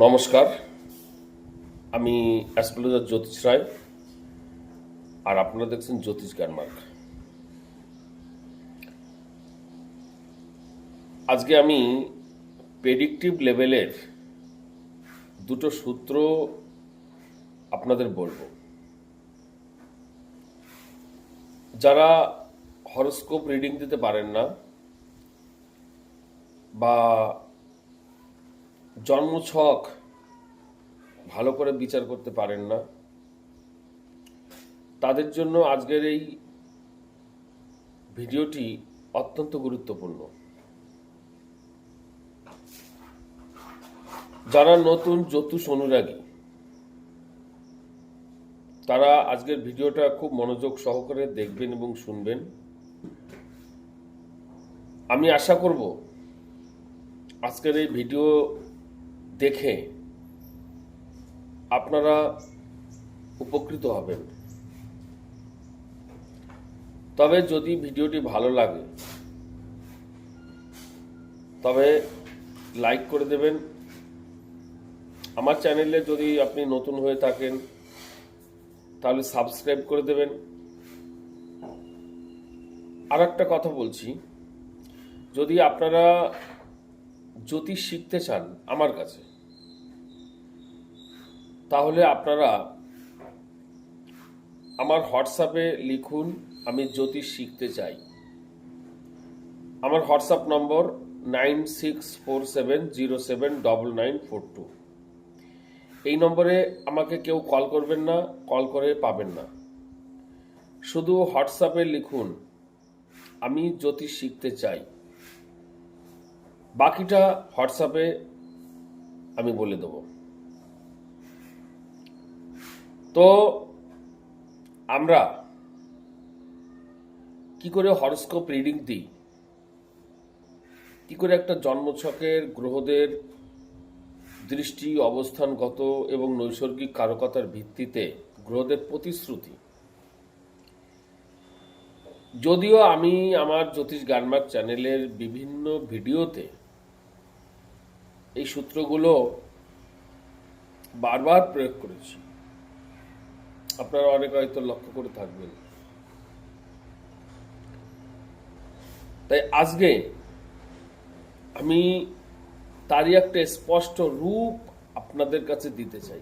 নমস্কার। আমি অ্যাস্ট্রোলজার জ্যোতিষ রায়, আর আপনারা দেখছেন জ্যোতিষ জ্ঞানমার্গ আজকে আমি প্রেডিক্টিভ লেভেলের দুটো সূত্র আপনাদের বলব। যারা হরস্কোপ রিডিং দিতে পারেন না, বা জন্মছক ভালো করে বিচার করতে পারেন না। তাদের জন্য আজকের এই ভিডিওটি অত্যন্ত গুরুত্বপূর্ণ। যারা নতুন জ্যোতিষ অনুরাগী, তারা আজকের ভিডিওটা খুব মনোযোগ সহকারে দেখবেন এবং শুনবেন। আমি আশা করব আজকের এই ভিডিও দেখে আপনারা উপকৃত হবেন। তবে যদি ভিডিওটি ভালো লাগে, তবে লাইক করে দেবেন। আমার চ্যানেলে যদি আপনি নতুন হয়ে থাকেন, তাহলে সাবস্ক্রাইব করে দেবেন। আর একটা কথা বলছি, যদি আপনারা জ্যোতিষ শিখতে চান আমার কাছে, তাহলে আপনারা আমার হোয়াটসঅ্যাপে লিখুন, আমি জ্যোতিষ শিখতে চাই। আমার WhatsApp number nine six four seven zero seven double nine four two. এই নম্বরে আমাকে কেউ কল করবেন না, কল করে পাবেন না। শুধু হোয়াটসঅ্যাপে লিখুন, আমি জ্যোতিষ শিখতে চাই। বাকিটা হোয়াটসঅ্যাপে আমি বলে দেব। তো আমরা কি করে হরস্কোপ রিডিং দিই? কি করে একটা জন্মছকের গ্রহদের দৃষ্টি, অবস্থানগত এবং নৈসর্গিক কারকতার ভিত্তিতে গ্রহদের প্রতিশ্রুতি? যদিও আমি আমার জ্যোতিষ গানমার্ক চ্যানেলের বিভিন্ন ভিডিওতে এই সূত্রগুলো বারবার প্রয়োগ করেছি। আপনারা অনেক হয়তো লক্ষ্য করে থাকবেন। তাই আজকে আমি তারই একটা স্পষ্ট রূপ আপনাদের কাছে দিতে চাই।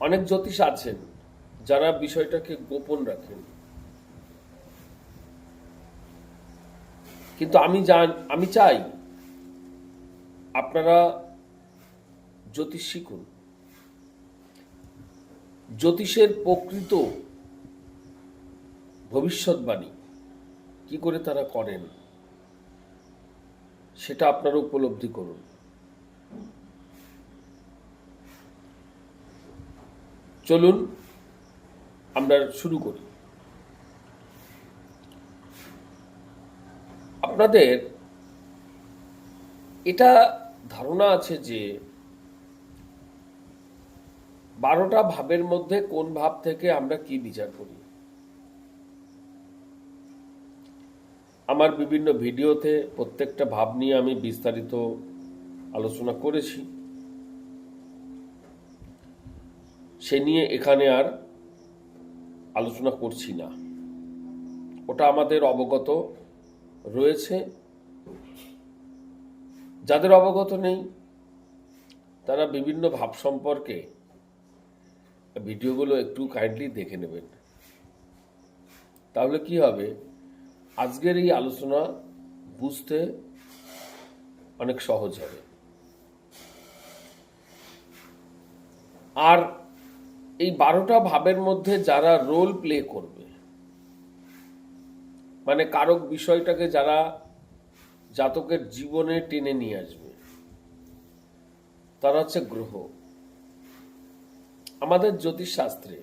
অনেক জ্যোতিষ আছেন যারা বিষয়টাকে গোপন রাখেন। কিন্তু আমি জান আমি চাই আপনারা জ্যোতিষ শিখুন জ্যোতিষের প্রকৃত ভবিষ্যৎবাণী কি করে তারা করেন, সেটা আপনারা উপলব্ধি করুন। চলুন, আমরা শুরু করি। আপনাদের এটা ধারণা আছে যে বারোটা ভাবের মধ্যে কোন ভাব থেকে আমরা কি বিচার করি? আমার বিভিন্ন ভিডিওতে প্রত্যেকটা ভাব নিয়ে আমি বিস্তারিত আলোচনা করেছি। সে নিয়ে এখানে আর আলোচনা করছি না। ওটা আমাদের অবগত রয়েছে। যাদের অবগত নেই, তারা বিভিন্ন ভাব সম্পর্কে ভিডিওগুলো একটু কাইন্ডলি দেখে নেবেন। তাহলে কি হবে? আজকের এই আলোচনা বুঝতে অনেক সহজ হবে। আর এই বারোটা ভাবের মধ্যে যারা রোল প্লে করবে মানে কারক বিষয়টাকে যারা জাতকের জীবনে টেনে নিয়ে আসবে। তারা হচ্ছে গ্রহ। আমাদের জ্যোতিষশাস্ত্রে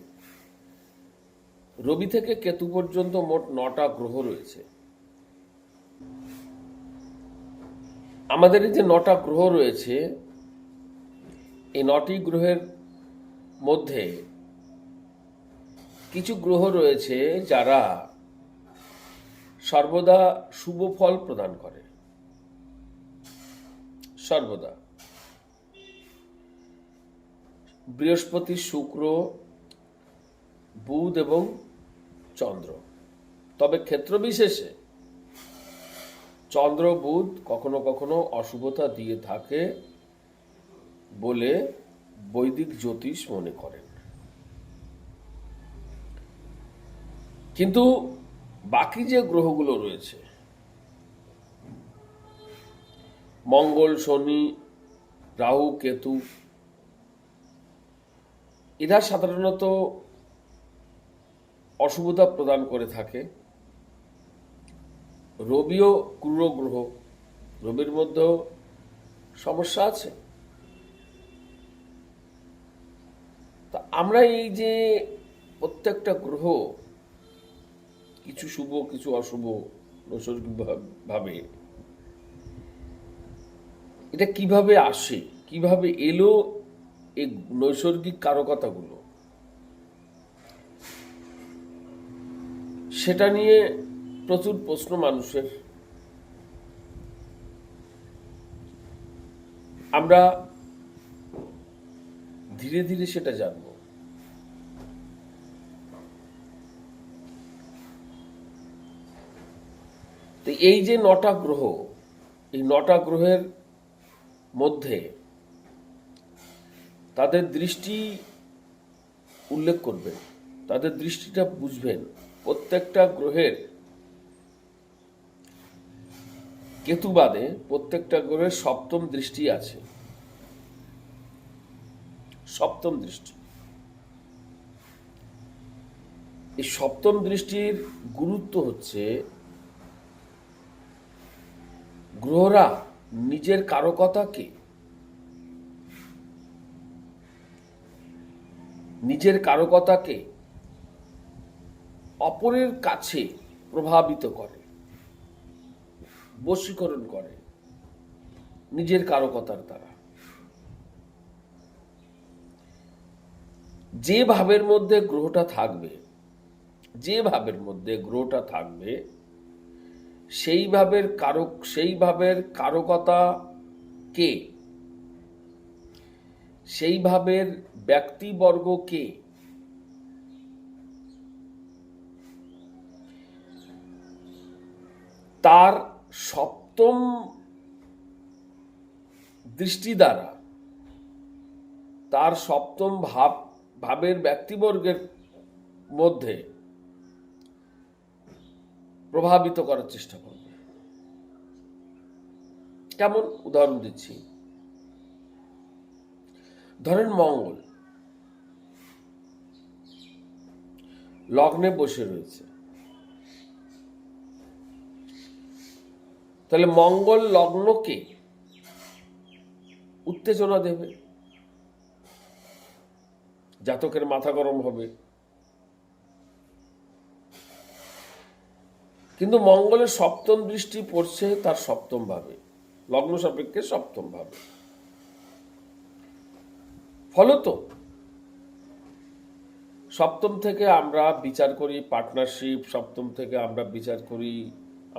রবি থেকে কেতু পর্যন্ত মোট নটা গ্রহ রয়েছে। আমাদের এই যে নটা গ্রহ রয়েছে, এই নটি গ্রহের মধ্যে কিছু গ্রহ রয়েছে যারা সর্বদা শুভ ফল প্রদান করে। সর্বদা। বৃহস্পতি, শুক্র, বুধ এবং চন্দ্র। তবে ক্ষেত্র বিশেষে চন্দ্র, বুধ কখনো কখনো অশুভতা দিয়ে থাকে বলে বৈদিক জ্যোতিষ মনে করেন। কিন্তু বাকি যে গ্রহগুলো রয়েছে মঙ্গল, শনি, রাহু, কেতু। এরা সাধারণত অসুবিধা প্রদান করে থাকে। রবিও ক্রূর গ্রহ, রবির মধ্যেও সমস্যা আছে। তা আমরা এই যে প্রত্যেকটা গ্রহ, কিছু শুভ, কিছু অশুভ নৈসর্গিক ভাবে এটা কীভাবে আসে? কীভাবে এলো এই নৈসর্গিক কারকতাগুলো? সেটা নিয়ে প্রচুর প্রশ্ন মানুষের। আমরা ধীরে ধীরে সেটা জানব। তো এই যে নটা গ্রহ, এই নটা গ্রহের মধ্যে তাদের দৃষ্টি উল্লেখ করবেন, তাদের দৃষ্টিটা বুঝবেন। প্রত্যেকটা গ্রহের কেতুবাদে প্রত্যেকটা গ্রহের সপ্তম দৃষ্টি আছে। সপ্তম দৃষ্টি। এই সপ্তম দৃষ্টির গুরুত্ব হচ্ছে, গ্রহরা নিজের কারকতাকে নিজের কারকতাকে অপরের কাছে প্রভাবিত করে, বশীকরণ করে, নিজের কারকতার দ্বারা। যে ভাবের মধ্যে গ্রহটা থাকবে, যে ভাবের মধ্যে গ্রহটা থাকবে সেই ভাবের কারক সেই ভাবের কারকতা কে? সেই ভাবের ব্যক্তিবর্গ কে? তার সপ্তম দৃষ্টি দ্বারা তার সপ্তম ভাব, ভাবের ব্যক্তিবর্গের মধ্যে প্রভাবিত করার চেষ্টা করবে। কেমন উদাহরণ দিচ্ছি? ধরেন মঙ্গল। লগ্নে বসে রয়েছে। তাহলে মঙ্গল লগ্নকে উত্তেজনা দেবে। জাতকের মাথা গরম হবে। কিন্তু মঙ্গলের সপ্তম দৃষ্টি পড়ছে, তার সপ্তম ভাবে। লগ্ন সাপেক্ষে সপ্তম ভাবে। ফলত সপ্তম থেকে আমরা বিচার করি পার্টনারশিপ সপ্তম থেকে আমরা বিচার করি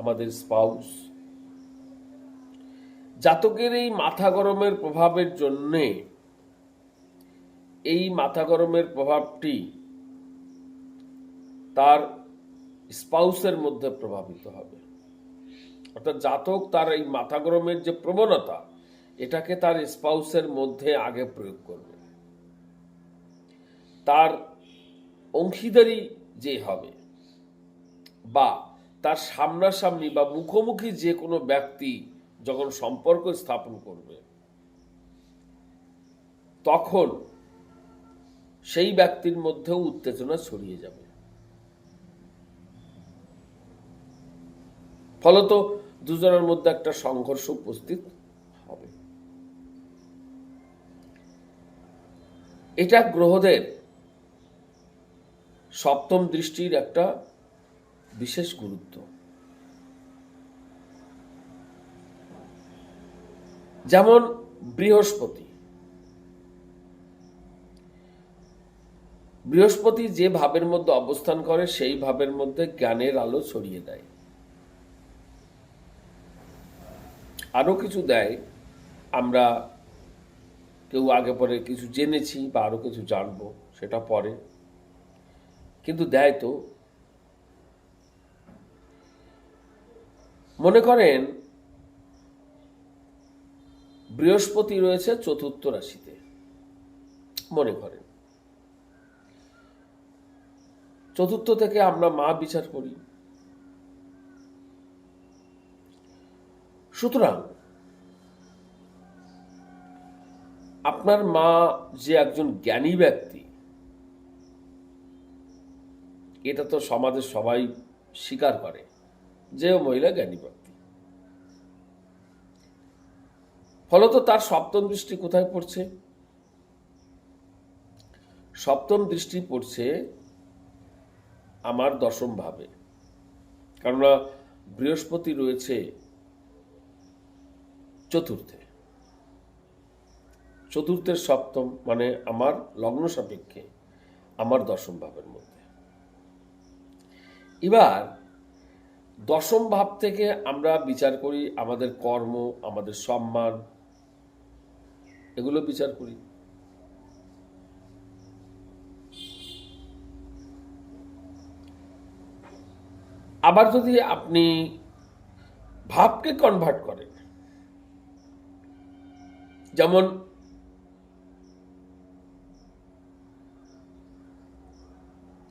আমাদের স্পাউস জাতকের এই মাথা গরমের প্রভাবের জন্যে, এই মাথা গরমের প্রভাবটি তার স্পাউসের মধ্যে প্রভাবিত হবে। অর্থাৎ জাতক তার এই মাথা গরমের যে প্রবণতা, এটাকে তার স্পাউসের মধ্যে আগে প্রয়োগ করবে। তার অংশীদারি যে হবে বা তার সামনাসামনি বা মুখোমুখি যে কোনো ব্যক্তি যখন সম্পর্ক স্থাপন করবে, তখন সেই ব্যক্তির মধ্যেও উত্তেজনা ছড়িয়ে যাবে। ফলত দুজনের মধ্যে একটা সংঘর্ষ উপস্থিত হবে। এটা গ্রহদের সপ্তম দৃষ্টির একটা বিশেষ গুরুত্ব। যেমন বৃহস্পতি। বৃহস্পতি যে ভাবের মধ্যে অবস্থান করে, সেই ভাবের মধ্যে জ্ঞানের আলো ছড়িয়ে দেয়। আরও কিছু দেয়, আমরা কেউ আগে পরে কিছু জেনেছি বা আরও কিছু জানব, সেটা পরে। কিন্তু দেয় তো। মনে করেন, বৃহস্পতি রয়েছে চতুর্থ রাশিতে। মনে করেন। চতুর্থ থেকে আমরা মা বিচার করি। সুতরাং আপনার মা যে একজন জ্ঞানী ব্যক্তি, এটা তো সমাজের সবাই স্বীকার করে যে মহিলা জ্ঞানী ব্যক্তি। ফলত তার সপ্তম দৃষ্টি কোথায় পড়ছে? সপ্তম দৃষ্টি পড়ছে আমার দশম ভাবে। কেননা বৃহস্পতি রয়েছে চতুর্থে। চতুর্থের সপ্তম মানে আমার লগ্ন সাপেক্ষে আমার দশম ভাবের মধ্যে। এবার দশম ভাব থেকে আমরা বিচার করি আমাদের কর্ম, আমাদের সম্মান, এগুলো বিচার করি। আবার যদি আপনি ভাবকে কনভার্ট করেন যেমন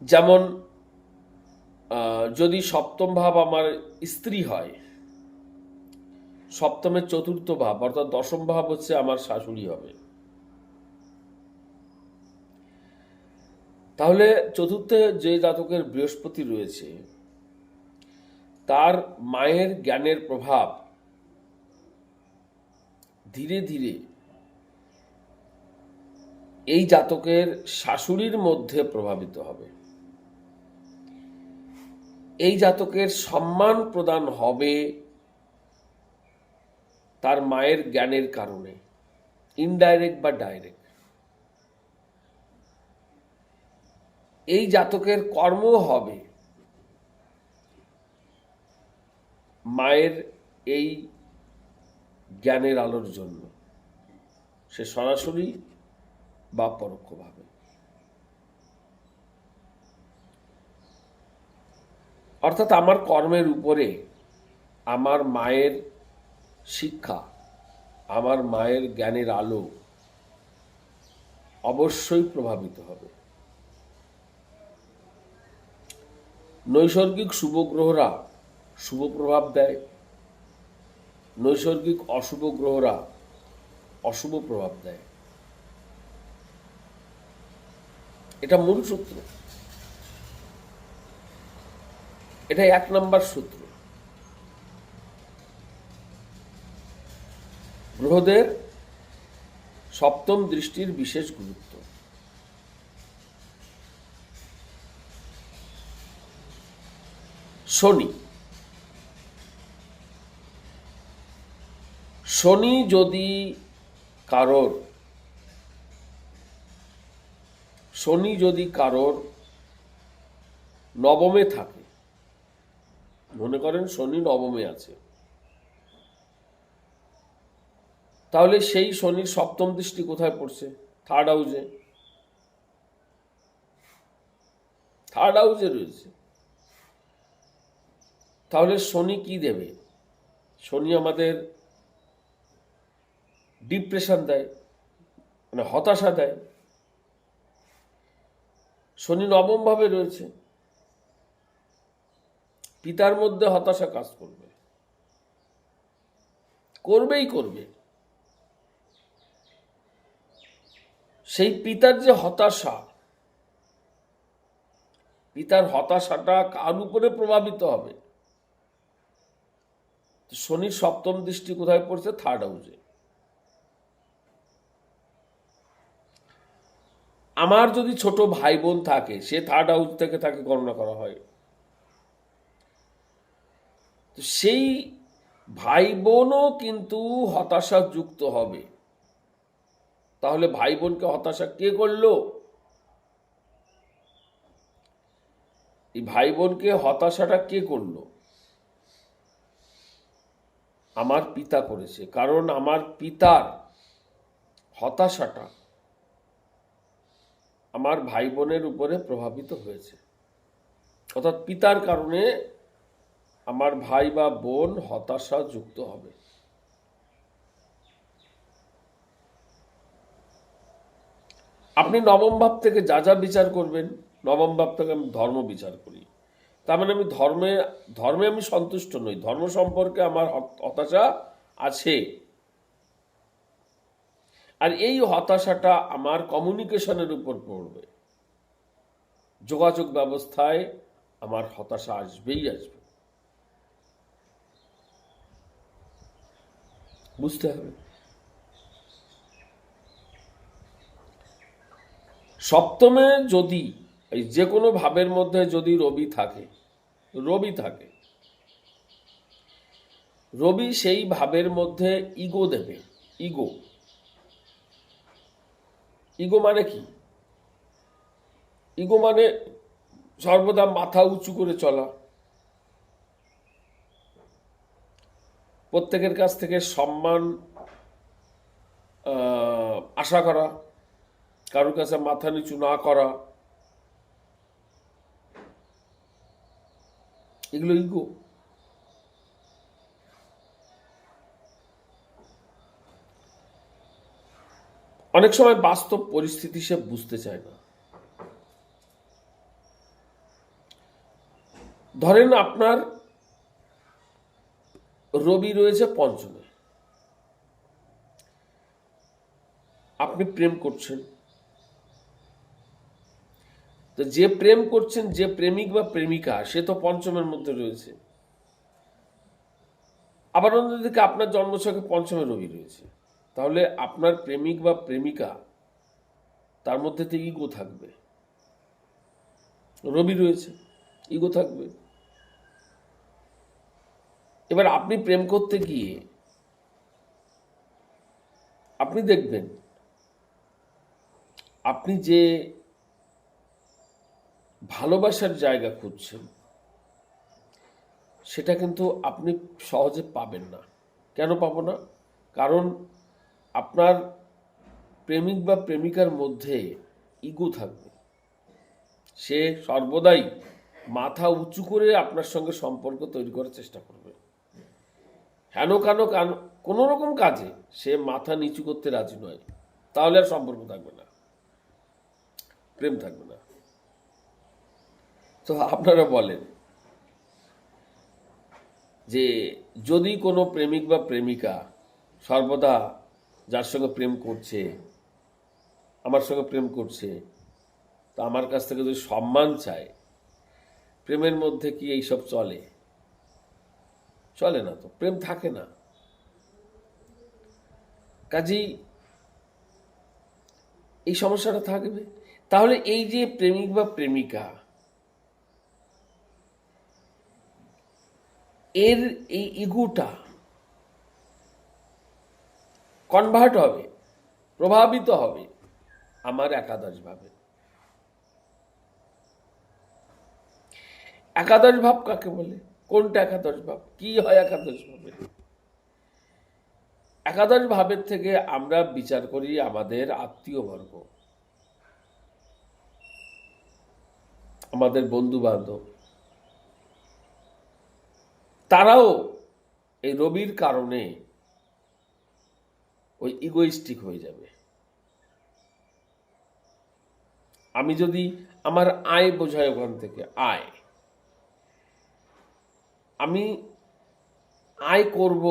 যেমন যদি সপ্তম ভাব আমার স্ত্রী হয়, সপ্তমের চতুর্থ ভাব, অর্থাৎ দশম ভাব হচ্ছে আমার শাশুড়ি হবে। তাহলে চতুর্থে যে জাতকের বৃহস্পতি রয়েছে, তার মায়ের জ্ঞানের প্রভাব ধীরে ধীরে এই জাতকের শাশুড়ির মধ্যে প্রভাবিত হবে। এই জাতকের সম্মান প্রদান হবে তার মায়ের জ্ঞানের কারণে ইনডাইরেক্ট বা ডাইরেক্ট এই জাতকের কর্ম হবে মায়ের এই জ্ঞানের আলোর জন্য। সে সরাসরি বা পরোক্ষভাবে। অর্থাৎ আমার কর্মের উপরে আমার মায়ের শিক্ষা, আমার মায়ের জ্ঞানের আলো অবশ্যই প্রভাবিত হবে। নৈসর্গিক শুভ গ্রহরা শুভ প্রভাব দেয়। নৈসর্গিক অশুভ গ্রহরা অশুভ প্রভাব দেয়। এটা মূল সূত্র। এটা এক নম্বর সূত্র। গ্রহদের সপ্তম দৃষ্টির বিশেষ গুরুত্ব। শনি। শনি যদি কারোর শনি যদি কারোর নবমে থাকে, মনে করেন শনি নবমে আছে, তাহলে সেই শনির সপ্তম দৃষ্টি কোথায় পড়ছে? থার্ড হাউসে থার্ড হাউসে রয়েছে। তাহলে শনি কি দেবে? শনি আমাদের ডিপ্রেশন দেয় মানে হতাশা দেয়। শনি নবম ভাবে রয়েছে। পিতার মধ্যে হতাশা কাজ করবে। করবেই করবে। সেই পিতার যে হতাশা, পিতার হতাশাটা কার উপরে প্রভাবিত হবে? শনির সপ্তম দৃষ্টি কোথায় পড়ছে? থার্ড হাউসে আমার যদি ছোট ভাই বোন থাকে, সে থার্ড হাউস থেকে তাকে গণনা করা হয়। তো সেই ভাই বোনও কিন্তু হতাশা যুক্ত হবে। তাহলে ভাই বোনকে হতাশা কে করল? এই ভাই বোনকে হতাশাটা কে করল? আমার পিতা করেছে, কারণ আমার পিতার হতাশাটা আমার ভাই বোনের উপরে প্রভাবিত হয়েছে। অর্থাৎ পিতার কারণে আমার ভাই বা বোন হতাশা যুক্ত হবে। আপনি নবম ভাব থেকে যা যা বিচার করবেন, নবম ভাব থেকে আমি ধর্ম বিচার করি। তার মানে আমি ধর্মে ধর্মে আমি সন্তুষ্ট নই। ধর্ম সম্পর্কে আমার হত- হতাশা আছে। আর এই হতাশাটা আমার কমিউনিকেশনের উপর পড়বে। যোগাযোগ ব্যবস্থায় আমার হতাশা আসবেই আসবে। বুঝতে হবে। সপ্তমে যদি, এই যে কোনো ভাবের মধ্যে যদি রবি থাকে রবি থাকে, রবি সেই ভাবের মধ্যে ইগো দেবে, ইগো। ইগো মানে কি? ইগো মানে সর্বদা মাথা উঁচু করে চলা। প্রত্যেকের কাছ থেকে সম্মান আশা করা, কারোর কাছে মাথা নিচু না করা। এগুলো ইগো। অনেক সময় বাস্তব পরিস্থিতি সে বুঝতে চায় না। ধরেন আপনার রবি রয়েছে পঞ্চমে। আপনি প্রেম করছেন। তো যে প্রেম করছেন, যে প্রেমিক বা প্রেমিকা, সে তো পঞ্চমের মধ্যে রয়েছে। আবার অন্যদিকে আপনার জন্মছকে পঞ্চমে রবি রয়েছে। তাহলে আপনার প্রেমিক বা প্রেমিকা, তার মধ্যে তো ইগো থাকবে। রবি রয়েছে ইগো থাকবে। এবার আপনি প্রেম করতে গিয়ে, আপনি দেখবেন, আপনি যে ভালোবাসার জায়গা খুঁজছেন, সেটা কিন্তু আপনি সহজে পাবেন না। কেন পাবো না? কারণ আপনার প্রেমিক বা প্রেমিকার মধ্যে ইগো থাকবে। সে সর্বদাই মাথা উঁচু করে আপনার সঙ্গে সম্পর্ক তৈরি করার চেষ্টা করবে। হেন কেন, কান, কোনো রকম কাজে সে মাথা নিচু করতে রাজি নয়, তাহলে আর সম্পর্ক থাকবে না, প্রেম থাকবে না। তো আপনারা বলেন যে যদি কোনো প্রেমিক বা প্রেমিকা সর্বদা যার সঙ্গে প্রেম করছে, আমার সঙ্গে প্রেম করছে, তো আমার কাছ থেকে যদি সম্মান চায়, প্রেমের মধ্যে কি এইসব চলে? চলে না তো, প্রেম থাকে না। কাজেই এই সমস্যাটা থাকবে। তাহলে এই যে প্রেমিক বা প্রেমিকা, এর এই ইগুটা কনভার্ট হবে, প্রভাবিত হবে আমার একাদশ ভাবে একাদশ ভাব কাকে বলে? কোনটা একাদশ ভাব কি হয় একাদশ ভাবে একাদশ ভাবের থেকে আমরা বিচার করি আমাদের আত্মীয় বর্গ আমাদের বন্ধু বান্ধব তারাও এই রবির কারণে ওই ইগোইস্টিক হয়ে যাবে। আমি যদি আমার আয় বোঝাই ওখান থেকে, আয়। আমি আয় করব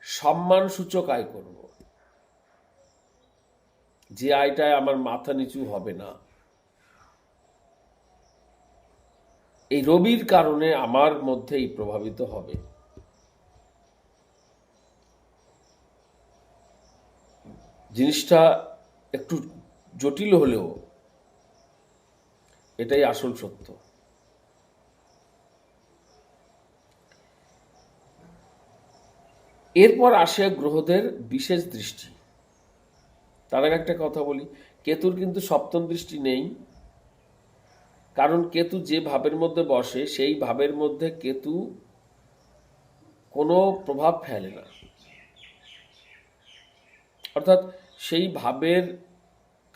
সম্মান সূচক আয় করব। যে আয়টায় আমার মাথা নিচু হবে না। এই রবির কারণে আমার মধ্যেই প্রভাবিত হবে। জিনিসটা একটু জটিল হলেও এটাই আসল সত্য। এরপর আসে গ্রহদের বিশেষ দৃষ্টি। তার আগে একটা কথা বলি, কেতুর কিন্তু সপ্তম দৃষ্টি নেই। কারণ কেতু যে ভাবের মধ্যে বসে, সেই ভাবের মধ্যে কেতু কোনো প্রভাব ফেলে না। অর্থাৎ সেই ভাবের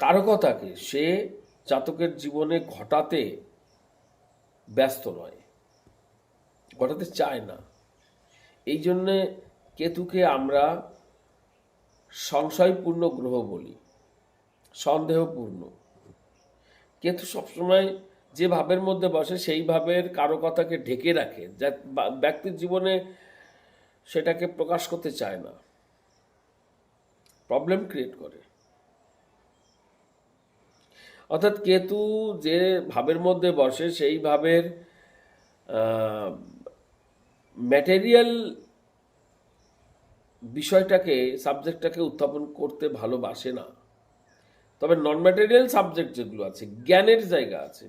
কারকতাকে সে জাতকের জীবনে ঘটাতে ব্যস্ত নয়, ঘটাতে চায় না। এই জন্যে কেতুকে আমরা সংশয়পূর্ণ গ্রহ বলি, সন্দেহপূর্ণ। কেতু সবসময় যে ভাবের মধ্যে বসে, সেই ভাবের কারকতাকে ঢেকে রাখে, যা ব্যক্তির জীবনে সেটাকে প্রকাশ করতে চায় না। প্রবলেম ক্রিয়েট করে। অর্থাৎ কেতু যে ভাবের মধ্যে বসে, সেই ভাবের ম্যাটেরিয়াল বিষয়টাকে সাবজেক্টটাকে উত্থাপন করতে ভালোবাসে না। তবে নন ম্যাটেরিয়াল সাবজেক্ট যেগুলো আছে, জ্ঞানের জায়গা আছে,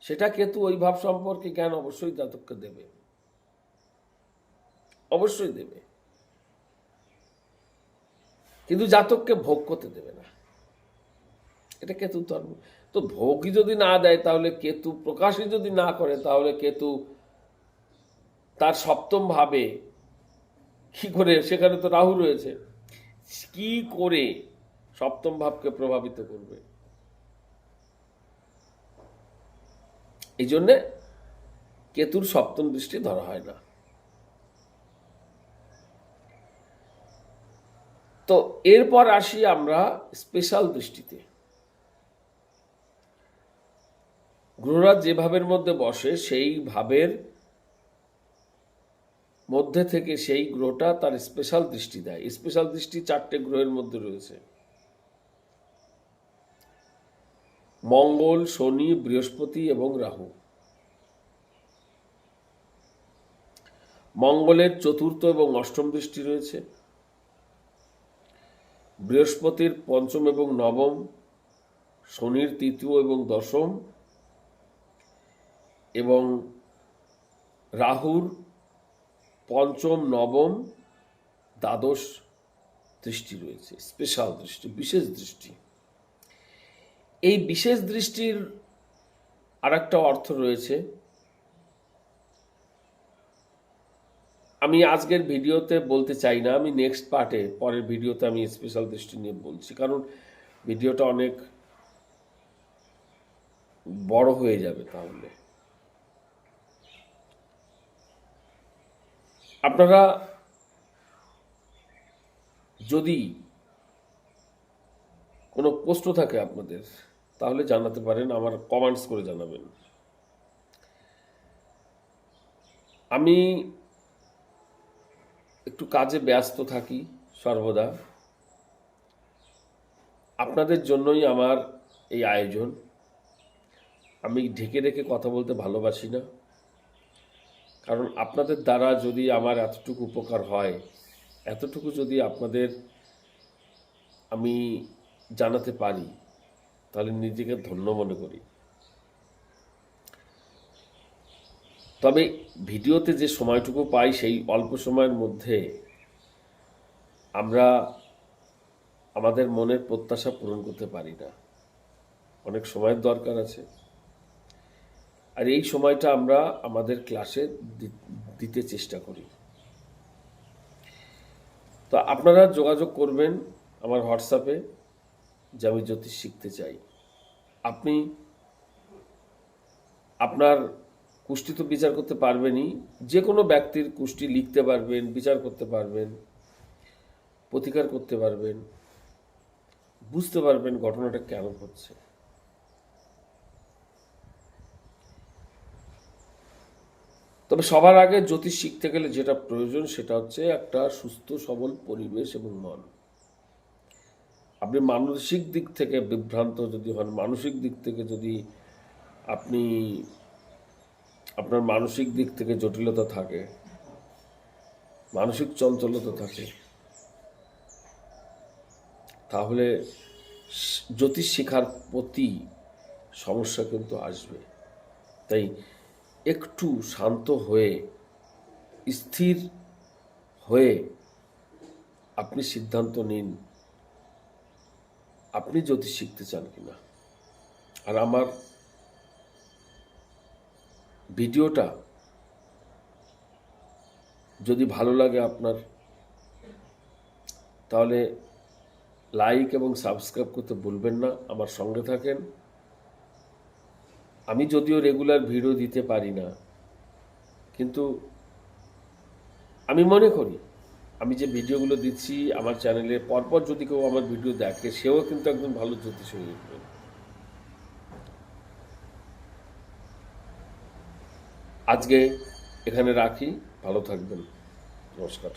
সেটা কেতু ওই ভাব সম্পর্কে জ্ঞান অবশ্যই জাতককে দেবে। অবশ্যই দেবে। কিন্তু জাতককে ভোগ করতে দেবে না। এটা কেতু ধর্ম। তো ভোগই যদি না দেয়, তাহলে কেতু প্রকাশই যদি না করে, তাহলে কেতু তার সপ্তম ভাবে কি করে, সেখানে তো রাহু রয়েছে। কি করে সপ্তম ভাবকে প্রভাবিত করবে? এই জন্যে কেতুর সপ্তম দৃষ্টি ধরা হয় না। তো এরপর আসি আমরা স্পেশাল দৃষ্টিতে। গ্রহরা যে ভাবের মধ্যে বসে, সেই ভাবের মধ্যে থেকে সেই গ্রহটা তার স্পেশাল দৃষ্টি দেয়। স্পেশাল দৃষ্টি চারটে গ্রহের মধ্যে রয়েছে। মঙ্গল, শনি, বৃহস্পতি এবং রাহু। মঙ্গলের চতুর্থ এবং অষ্টম দৃষ্টি রয়েছে। বৃহস্পতির পঞ্চম এবং নবম, শনির তৃতীয় এবং দশম, এবং রাহুর পঞ্চম, নবম দ্বাদশ দৃষ্টি রয়েছে, স্পেশাল দৃষ্টি, বিশেষ দৃষ্টি। এই বিশেষ দৃষ্টির আর একটা অর্থ রয়েছে আমি আজকের ভিডিওতে বলতে চাই না, আমি নেক্সট পার্টে পরের ভিডিওতে আমি স্পেশাল দৃষ্টি নিয়ে বলছি। কারণ ভিডিওটা অনেক বড় হয়ে যাবে তাহলে। আপনারা যদি কোনো প্রশ্ন থাকে আপনাদের, তাহলে জানাতে পারেন, আমার কমেন্টস করে জানাবেন। আমি একটু কাজে ব্যস্ত থাকি সর্বদা। আপনাদের জন্যই আমার এই আয়োজন। আমি ঢেকে রেখে কথা বলতে ভালোবাসি না। কারণ আপনাদের দ্বারা যদি আমার এতটুকু উপকার হয়, এতটুকু যদি আপনাদের আমি জানাতে পারি, তাহলে নিজেকে ধন্য মনে করি। তবে ভিডিওতে যে সময়টুকু পাই সেই অল্প সময়ের মধ্যে আমরা আমাদের মনের প্রত্যাশা পূরণ করতে পারি না। অনেক সময়ের দরকার আছে। আর এই সময়টা আমরা আমাদের ক্লাসে দিতে চেষ্টা করি। তো আপনারা যোগাযোগ করবেন আমার হোয়াটসঅ্যাপে যে আমি জ্যোতিষ শিখতে চাই। আপনি আপনার কুষ্টি তো বিচার করতে পারবেনই। যে কোনো ব্যক্তির কুষ্টি লিখতে পারবেন, বিচার করতে পারবেন, প্রতিকার করতে পারবেন। বুঝতে পারবেন ঘটনাটা কেন হচ্ছে তবে সবার আগে জ্যোতিষ শিখতে গেলে যেটা প্রয়োজন সেটা হচ্ছে একটা সুস্থ, সবল পরিবেশ এবং মন। আপনি মানসিক দিক থেকে বিভ্রান্ত যদি হন, মানসিক দিক থেকে যদি আপনি আপনার মানসিক দিক থেকে জটিলতা থাকে, মানসিক চঞ্চলতা থাকে। তাহলে জ্যোতিষ শেখার প্রতি সমস্যা কিন্তু আসবে। তাই একটু শান্ত হয়ে, স্থির হয়ে আপনি সিদ্ধান্ত নিন, আপনি জ্যোতিষ শিখতে চান কিনা। আর আমার ভিডিওটা যদি ভালো লাগে আপনার, তাহলে লাইক এবং সাবস্ক্রাইব করতে ভুলবেন না, আমার সঙ্গে থাকেন। আমি যদিও রেগুলার ভিডিও দিতে পারি না, কিন্তু আমি মনে করি, আমি যে ভিডিওগুলো দিচ্ছি আমার চ্যানেলে, পরপর যদি কেউ আমার ভিডিও দেখে, সেও কিন্তু একজন ভালো জ্যোতিষ হয়ে উঠবে আজকে এখানে রাখি। ভালো থাকবেন। নমস্কার।